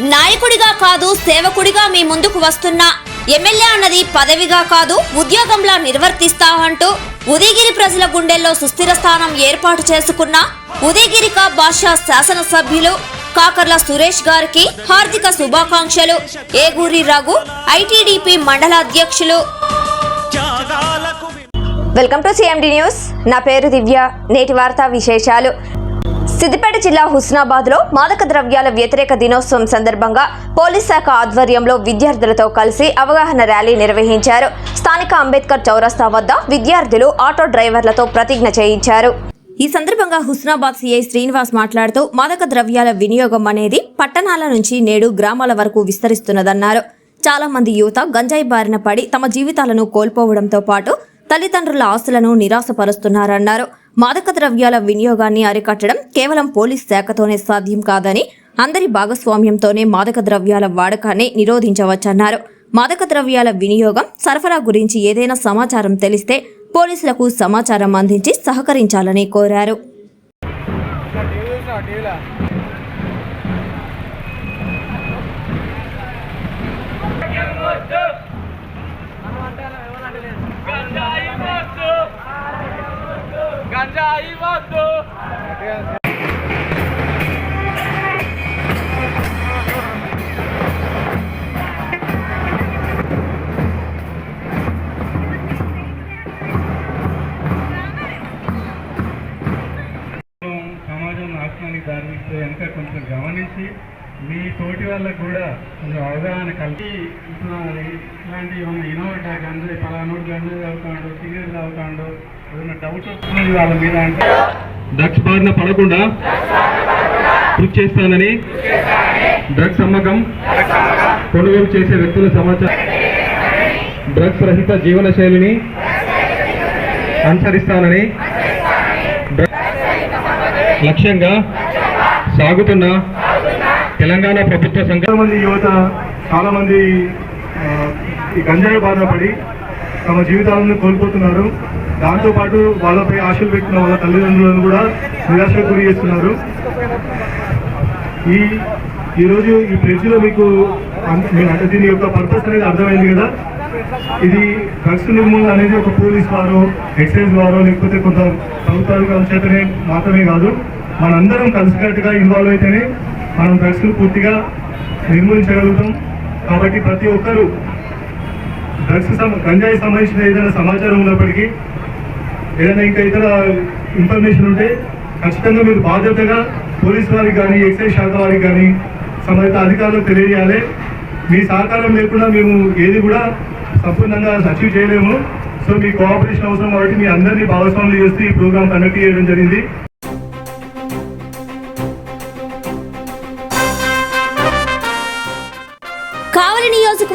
నాయకుడిగా కాదు సేవకుడిగా మీ ముందుకు వస్తున్నా. ఎమ్మెల్యే అన్నది పదవిగా కాదు ఉద్యోగంలా నిర్వర్తిస్తా అంటూ ఉదయగిరి ప్రజల గుండెల్లో సుస్థిర స్థానం ఏర్పాటు చేసుకున్న ఉదయగిరిక భాష శాసనసభ్యులు కాకర్ల సురేష్ గారికి హార్దిక శుభాకాంక్షలు. ఏగూరి రఘు ఐటీడీపీ మండల అధ్యక్షులు. Welcome to CMD news. నా పేరు దివ్య. నేటి వార్తా విశేషాలు. సిద్దిపేట జిల్లా హుస్నాబాద్లో మాదక ద్రవ్యాల వ్యతిరేక దినోత్సవం సందర్భంగా పోలీస్ శాఖ ఆధ్వర్యంలో విద్యార్థులతో కలిసి అవగాహన ర్యాలీ నిర్వహించారు. స్థానిక అంబేద్కర్ చౌరస్తా వద్ద విద్యార్థులు ఆటో డ్రైవర్లతో ప్రతిజ్ఞ చేయించారు. ఈ సందర్భంగా హుస్నాబాద్ సిఐ శ్రీనివాస్ మాట్లాడుతూ మాదక ద్రవ్యాల వినియోగం అనేది పట్టణాల నుంచి నేడు గ్రామాల వరకు విస్తరిస్తున్నదన్నారు. చాలా మంది యువత గంజాయి బారిన పడి తమ జీవితాలను కోల్పోవడంతో పాటు తల్లిదండ్రుల ఆస్తులను నిరాశపరుస్తున్నారన్నారు. మాదక ద్రవ్యాల వినియోగాన్ని అరికట్టడం కేవలం పోలీస్ శాఖతోనే సాధ్యం కాదని అందరి భాగస్వామ్యంతోనే మాదక ద్రవ్యాల వాడకాన్ని నిరోధించవచ్చన్నారు. మాదక ద్రవ్యాల వినియోగం సరఫరా గురించి ఏదైనా సమాచారం తెలిస్తే పోలీసులకు సమాచారం అందించి సహకరించాలని కోరారు. గంజాయి వద్దు సమాజం నాశనానికి దారితీస్తే కనుక కొంచెం గమనించి మీ తోటి వాళ్ళకు కూడా కొంచెం అవగాహన కలిపి ఇట్లాంటి ఏమన్నా ఇన్నోవేటా గంజాయి పలానోడు గంజాయి తాగుతాడు సిగరెట్ తాగుతాడు ఏదైనా డౌట్ వస్తున్నది వాళ్ళ మీద అంటే? డ్రగ్స్ బారిన పడకుండా కృషి చేస్తానని డ్రగ్స్ అమ్మకం కొనుగోలు చేసే వ్యక్తుల సమాచారం. డ్రగ్స్ రహిత జీవన శైలిని అనుసరిస్తానని లక్ష్యంగా సాగుతున్న తెలంగాణ ప్రభుత్వ సంఘ మంది యువత చాలా మంది ఈ గంజాయి బారిన పడి తమ జీవితాలను కోల్పోతున్నారు. దాంతోపాటు వాళ్ళపై ఆశలు పెట్టిన వాళ్ళ తల్లిదండ్రులను కూడా నిరాశకు గురి చేస్తున్నారు. ఈ ఈరోజు ఈ ప్రెస్లో మీకు అంటే దీని యొక్క పర్పస్ అనేది అర్థమైంది కదా? ఇది డ్రగ్స్ నిర్మూలన అనేది ఒక పోలీస్ వారో ఎక్సైజ్ వారో లేకపోతే కొంత ప్రభుత్వాలు చేతనే మాత్రమే కాదు మనందరం కలిసికట్టుగా ఇన్వాల్వ్ అయితేనే మనం డ్రగ్స్ పూర్తిగా నిర్మూలించగలుగుతాం. కాబట్టి ప్రతి ఒక్కరూ డ్రగ్స్ గంజాయి సంబంధించిన ఏదైనా సమాచారం ఉన్నప్పటికీ ఏదైనా ఇంకా ఇతర ఇన్ఫర్మేషన్ ఉంటే ఖచ్చితంగా మీరు బాధ్యతగా పోలీస్ వారికి కానీ ఎక్సైజ్ శాఖ వారికి కానీ సంబంధిత అధికారులకు తెలియజేయాలి. మీ సహకారం లేకుండా మేము ఏది కూడా సంపూర్ణంగా అచీవ్ చేయలేము. సో మీ కోఆపరేషన్ అవసరం కాబట్టి మీ అందరినీ భాగస్వాములు చేస్తూ ఈ ప్రోగ్రామ్ కండక్ట్ చేయడం జరిగింది.